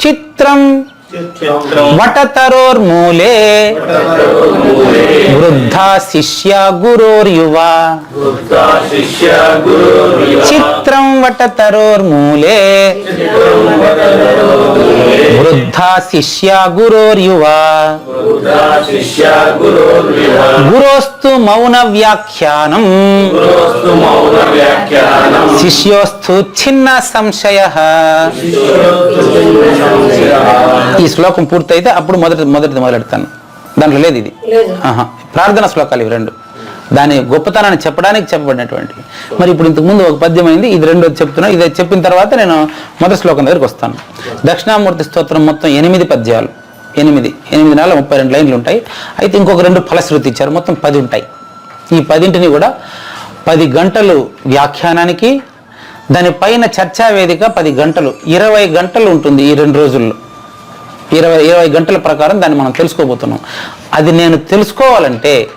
చిత్రం వృద్ధా శిష్య గురోర్యువ చిత్రం వటతరోర్మూలే వృద్ధా శిష్య గురోర్యువ గురోస్తు మౌన వ్యాఖ్యానం శిష్యోస్తు చిన్న సంశయ ఈ శ్లోకం పూర్తయితే అప్పుడు మొదటి మొదటిది మొదలెడతాను. దాంట్లో లేదు ఇది. ప్రార్థన శ్లోకాలు ఇవి రెండు. దాని గొప్పతనాన్ని చెప్పడానికి చెప్పబడినటువంటి. మరి ఇప్పుడు ఇంతకు ముందు ఒక పద్యం అయింది ఇది రెండోది చెప్తున్నా ఇది చెప్పిన తర్వాత నేను మొదటి శ్లోకం దగ్గరికి వస్తాను. దక్షిణామూర్తి స్తోత్రం మొత్తం ఎనిమిది పద్యాలు. ఎనిమిది. ఎనిమిది నెలల ముప్పై రెండు లైన్లు ఉంటాయి. అయితే ఇంకొక రెండు ఫలశ్రుతి ఇచ్చారు. మొత్తం పది ఉంటాయి. ఈ పదింటిని కూడా పది గంటలు వ్యాఖ్యానానికి దానిపైన చర్చా వేదిక పది గంటలు. ఇరవై గంటలు ఉంటుంది ఈ రెండు రోజుల్లో. ఇరవై ఇరవై గంటల ప్రకారం దాన్ని మనం తెలుసుకోబోతున్నాం. అది నేను తెలుసుకోవాలంటే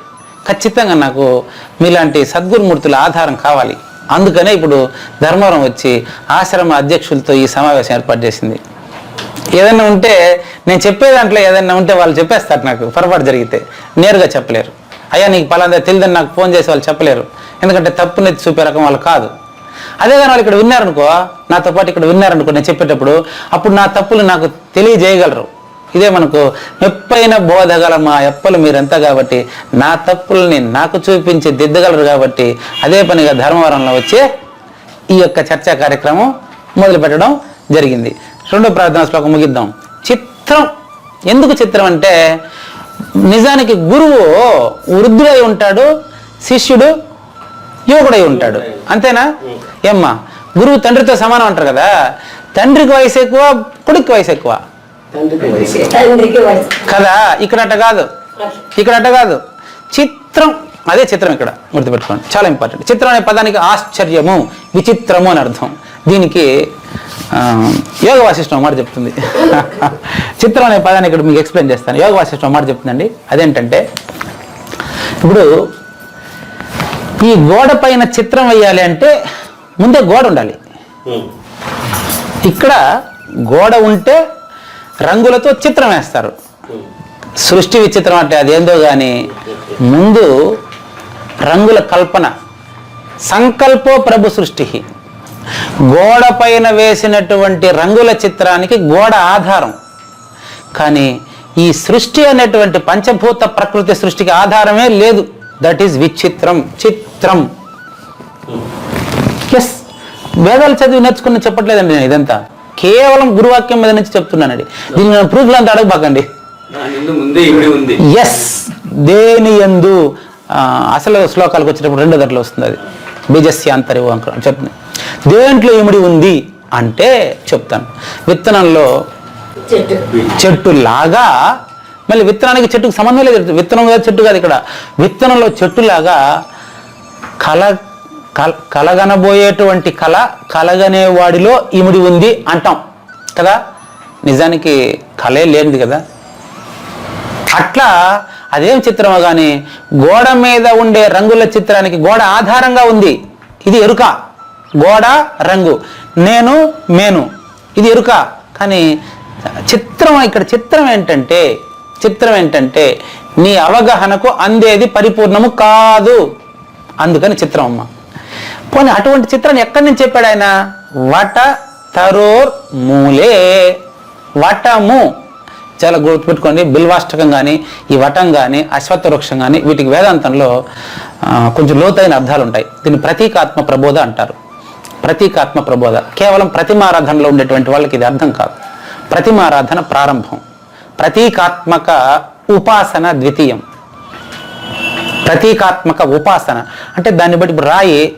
ఖచ్చితంగా నాకు మీలాంటి సద్గురుమూర్తుల ఆధారం కావాలి. అందుకనే ఇప్పుడు ధర్మవరం వచ్చి ఆశ్రమ అధ్యక్షులతో ఈ సమావేశం ఏర్పాటు చేసింది. ఏదైనా ఉంటే నేను చెప్పే దాంట్లో ఏదైనా ఉంటే వాళ్ళు చెప్పేస్తారు నాకు పొరపాటు జరిగితే. నేరుగా చెప్పలేరు. అయ్యా నీకు పలానా తెలియదని నాకు ఫోన్ చేసి వాళ్ళు చెప్పలేరు. ఎందుకంటే తప్పునెత్తి చూపే రకం వాళ్ళు కాదు. అదే కానీ వాళ్ళు ఇక్కడ విన్నారనుకో నాతో పాటు ఇక్కడ విన్నారనుకో నేను చెప్పేటప్పుడు అప్పుడు నా తప్పులు నాకు తెలియజేయగలరు. ఇదే మనకు మెప్పైన బోధగల మా ఎప్పలు మీరంతా కాబట్టి నా తప్పుల్ని నాకు చూపించి దిద్దగలరు కాబట్టి అదే పనిగా ధర్మవరంలో వచ్చి ఈ యొక్క చర్చా కార్యక్రమం మొదలు పెట్టడం జరిగింది. రెండో ప్రార్థనా శ్లోకం ముగిద్దాం. చిత్రం. ఎందుకు చిత్రం అంటే నిజానికి గురువు వృద్ధుడై ఉంటాడు శిష్యుడు యువకుడై ఉంటాడు. అంతేనా? ఏమ్మా? గురువు తండ్రితో సమానం అంటారు కదా. తండ్రికి వయసు ఎక్కువ కొడుకు వయసు ఎక్కువ. కదా ఇక్కడ అట్ట కాదు? ఇక్కడ అట్ట కాదు. చిత్రం అదే చిత్రం ఇక్కడ గుర్తుపెట్టుకోండి. చాలా ఇంపార్టెంట్ చిత్రం అనే పదానికి ఆశ్చర్యము విచిత్రము అని అర్థం. దీనికి యోగ వాసిష్టం మాట చెప్తుంది. చిత్రం అనే పదాన్ని ఇక్కడ మీకు ఎక్స్ప్లెయిన్ చేస్తాను. యోగ వాసిష్టం మాట చెప్తుందండి. అదేంటంటే ఇప్పుడు ఈ గోడ పైన చిత్రం వేయాలి అంటే ముందే గోడ ఉండాలి. ఇక్కడ గోడ ఉంటే రంగులతో చిత్రం వేస్తారు. సృష్టి విచిత్రం అంటే అదేందో కానీ ముందు రంగుల కల్పన సంకల్పో ప్రభు సృష్టి. గోడ పైన వేసినటువంటి రంగుల చిత్రానికి గోడ ఆధారం. కానీ ఈ సృష్టి అనేటువంటి పంచభూత ప్రకృతి సృష్టికి ఆధారమే లేదు. దట్ ఈస్ విచిత్రం చిత్రం. ఎస్ వేదాలు చదివి నేర్చుకుని చెప్పట్లేదండి నేను ఇదంతా. కేవలం గురువాక్యం మీద నుంచి చెప్తున్నానండి దీన్ని నేను ప్రూఫ్లు అంతా అడగబాకండి ఎస్ దేని ఎందు? అసలు శ్లోకాలకు వచ్చేటప్పుడు రెండో దట్లో వస్తుంది అది. బీజస్యాంతరి చెప్తుంది దేంట్లో ఇమిడి ఉంది అంటే చెప్తాను. విత్తనంలో చెట్టు. లాగా మళ్ళీ విత్తనానికి చెట్టుకు సంబంధం లేదు. విత్తనం కాదు చెట్టు కాదు ఇక్కడ. విత్తనంలో చెట్టులాగా కల కల- కలగనబోయేటువంటి కళ కలగనే వాడిలో ఇముడి ఉంది అంటాం. కదా? నిజానికి కళే లేనిది కదా? అట్లా అదేం చిత్రమో కానీ గోడ మీద ఉండే రంగుల చిత్రానికి గోడ ఆధారంగా ఉంది. ఇది ఎరుక. గోడ రంగు. నేను మేను. ఇది ఎరుక. కానీ చిత్రం ఇక్కడ చిత్రం ఏంటంటే చిత్రం ఏంటంటే నీ అవగాహనకు అందేది పరిపూర్ణము కాదు. అందుకని చిత్రం అమ్మ. పోనీ అటువంటి చిత్రాన్ని ఎక్కడి నుంచి చెప్పాడు ఆయన? వట తరోర్ మూలే. వటము. చాలా గుర్తుపెట్టుకోండి బిల్వాష్టకం కానీ ఈ వటం కానీ అశ్వత్థ వృక్షం కానీ వీటికి వేదాంతంలో కొంచెం లోతైన అర్థాలు ఉంటాయి. దీన్ని ప్రతీకాత్మ ప్రబోధ అంటారు. ప్రతీకాత్మ ప్రబోధ. కేవలం ప్రతిమారాధనలో ఉండేటువంటి వాళ్ళకి ఇది అర్థం కాదు. ప్రతిమారాధన ప్రారంభం. ప్రతీకాత్మక ఉపాసన ద్వితీయం. ప్రతీకాత్మక ఉపాసన. అంటే దాన్ని బట్టి ఇప్పుడు రాయి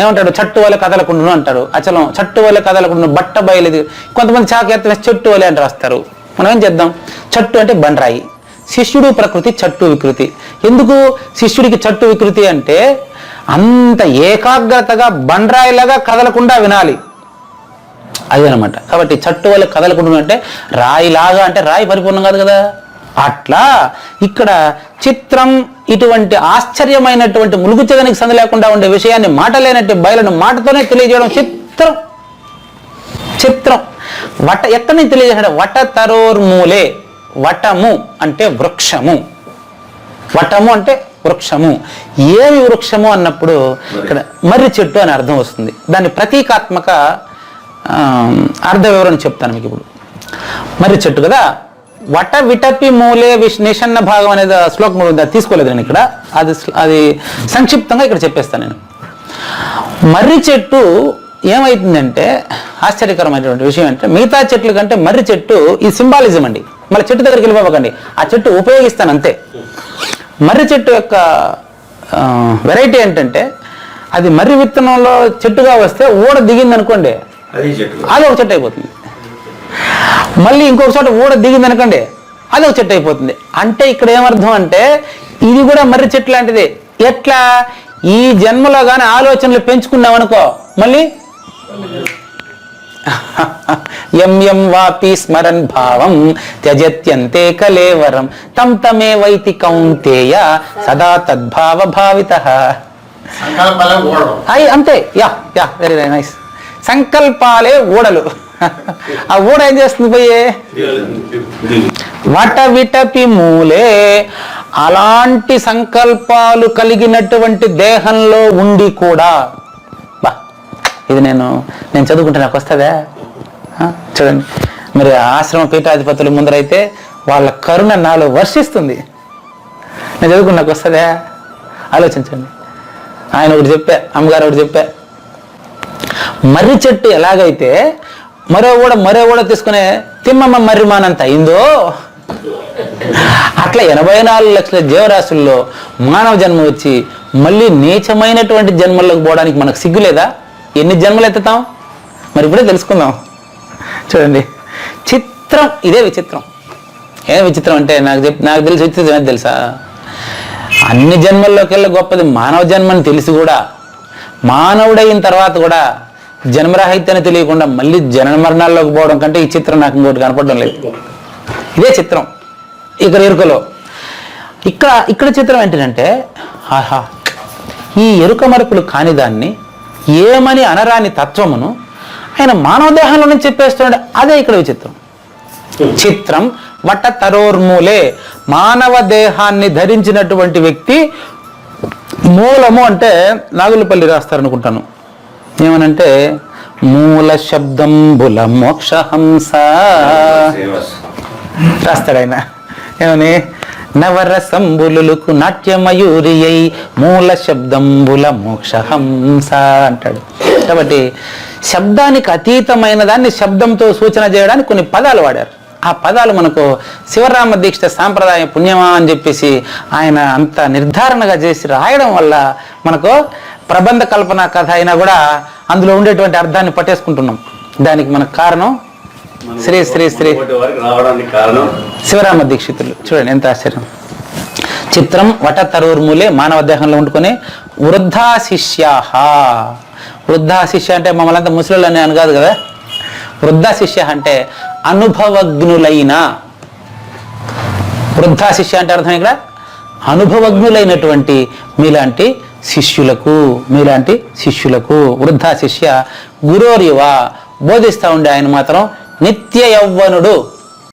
ఏమంటాడు? చట్టు వల్ల కదలకుండును అంటాడు. అచలం. చట్టు వల్ల కదలకుండును బట్ట బయలుది. కొంతమంది చాకేత్త చెట్టు వలె అని రాస్తారు. మనం ఏం చేద్దాం? చట్టు అంటే బండరాయి శిష్యుడు ప్రకృతి చట్టు వికృతి. ఎందుకు? శిష్యుడికి చట్టు వికృతి అంటే అంత ఏకాగ్రతగా బండరాయిలాగా కదలకుండా వినాలి. అదేనమాట. కాబట్టి చట్టు వల్ల కదలకుండా అంటే రాయిలాగా అంటే రాయి పరిపూర్ణం కాదు కదా. అట్లా ఇక్కడ చిత్రం ఇటువంటి ఆశ్చర్యమైనటువంటి ములుగుచ్చదనికి సంద లేకుండా ఉండే విషయాన్ని మాట లేనట్టు బయలను మాటతోనే తెలియజేయడం చిత్రం. చిత్రం. వట ఎక్కడి నుంచి తెలియజేశాడు? వట తరోర్మూలే. వటము అంటే వృక్షము. వటము అంటే వృక్షము. ఏమి వృక్షము అన్నప్పుడు ఇక్కడ మర్రి చెట్టు అని అర్థం వస్తుంది. దాని ప్రతీకాత్మక అర్థ వివరణ చెప్తాను మీకు ఇప్పుడు. మర్రి చెట్టు కదా? వట విటపి మూలే విష్ భాగం అనేది శ్లోకం ఉంది అది తీసుకోలేదు నేను ఇక్కడ. అది అది సంక్షిప్తంగా ఇక్కడ చెప్పేస్తాను నేను. మర్రి చెట్టు ఏమైతుందంటే ఆశ్చర్యకరమైనటువంటి విషయం అంటే మిగతా చెట్ల కంటే మర్రి చెట్టు ఈ సింబాలిజం అండి. మళ్ళీ చెట్టు దగ్గరికి వెళ్ళిపోకండి. ఆ చెట్టు ఉపయోగిస్తాను అంతే. మర్రి చెట్టు యొక్క వెరైటీ ఏంటంటే అది మర్రి విత్తనంలో చెట్టుగా వస్తే ఊడ దిగింది అనుకోండి అది ఒక చెట్టు అయిపోతుంది. మళ్ళీ ఇంకొక చోట ఊడ దిగింది అనుకోండి అది ఒక చెట్టు అయిపోతుంది. అంటే ఇక్కడ ఏమర్థం అంటే ఇది కూడా మర్రి చెట్టు లాంటిది. ఎట్లా? ఈ జన్మలో కానీ ఆలోచనలు పెంచుకున్నాం అనుకో మళ్ళీ? ఎం ఎం వాపి స్మరన్ భావం త్యజత్యంతే కలేవరం. తం తమే వైతి కౌంతేయ సదా తద్భావ భావిత. అంతే. Yeah yeah very very nice సంకల్పాలే ఊడలు. ఆ ఊడ ఏం చేస్తుంది పోయే? వట విటపి మూలే. అలాంటి సంకల్పాలు కలిగినటువంటి దేహంలో ఉండి కూడా. బా ఇది నేను నేను చదువుకుంటే నాకు వస్తుందా? చూడండి. మరి ఆశ్రమ పీఠాధిపతుల ముందరైతే వాళ్ళ కరుణ నాలో వర్షిస్తుంది. నేను చదువుకుంటే నాకు వస్తుందా? ఆలోచించండి. ఆయన ఒకటి చెప్పా అమ్మగారు ఒకటి చెప్పా మర్రి చెట్టు ఎలాగైతే మరో కూడా మరో కూడా తీసుకునే తిమ్మమ్మ మర్రి మానంత అయిందో? అట్లా ఎనభై నాలుగు లక్షల జీవరాశుల్లో మానవ జన్మ వచ్చి మళ్ళీ నీచమైనటువంటి జన్మల్లోకి పోవడానికి మనకు సిగ్గు లేదా? ఎన్ని జన్మలు ఎత్తుతాం? మరి ఇప్పుడే తెలుసుకుందాం. చూడండి. చిత్రం ఇదే విచిత్రం. ఏ విచిత్రం అంటే నాకు చెప్ నాకు తెలిసి విచిత్రం తెలుసా? అన్ని జన్మల్లోకి వెళ్ళి గొప్పది మానవ జన్మని తెలిసి కూడా మానవుడైన తర్వాత కూడా జన్మరాహిత్యాన్ని తెలియకుండా మళ్ళీ జనన మరణాల్లోకి పోవడం కంటే ఈ చిత్రం నాకు ఇంకోటి కనపడడం లేదు. ఇదే చిత్రం. ఇక్కడ ఎరుకలో. ఇక్కడ ఇక్కడ చిత్రం ఏంటంటే ఆహా ఈ ఎరుక మరుపులు కాని దాన్ని ఏమని అనరాని తత్వమును ఆయన మానవ దేహంలోనే చెప్పేస్తున్నాడు. అదే ఇక్కడ విచిత్రం. చిత్రం వట తరోర్మూలే మానవ దేహాన్ని ధరించినటువంటి వ్యక్తి మూలము అంటే నాగులపల్లి రాస్తారనుకుంటాను. ఏమనంటే మూల శబ్దం బుల మోక్షహంస. రాస్తాడు ఆయన. ఏమని? నవరసంబులుకు నాట్యమయూరి అయి మూల శబ్దంబుల మోక్షహంస అంటాడు. కాబట్టి శబ్దానికి అతీతమైన దాన్ని శబ్దంతో సూచన చేయడానికి కొన్ని పదాలు వాడారు. ఆ పదాలు మనకు శివరామ దీక్ష సాంప్రదాయ పుణ్యమా అని చెప్పేసి ఆయన అంత నిర్ధారణగా చేసి రాయడం వల్ల మనకు ప్రబంధ కల్పన కథ అయినా కూడా అందులో ఉండేటువంటి అర్థాన్ని పట్టేసుకుంటున్నాం. దానికి మనకు కారణం శ్రీ శ్రీ శ్రీ శివరామ దీక్షితులు. చూడండి ఎంత ఆశ్చర్యం. చిత్రం వట తరూర్మూలే మానవ దేహంలో ఉండుకొని వృద్ధా శిష్యాహ వృద్ధా శిష్య అంటే మమ్మల్ని అంతా ముసలి అని కాదు కదా? వృద్ధా శిష్య అంటే అనుభవజ్ఞులైన. వృద్ధా శిష్య అంటే అర్థం ఇక్కడ? అనుభవజ్ఞులైనటువంటి మీలాంటి శిష్యులకు మీలాంటి శిష్యులకు వృద్ధా శిష్య గురోరివ బోధిస్తూ ఉండే ఆయన మాత్రం నిత్య యౌవనుడు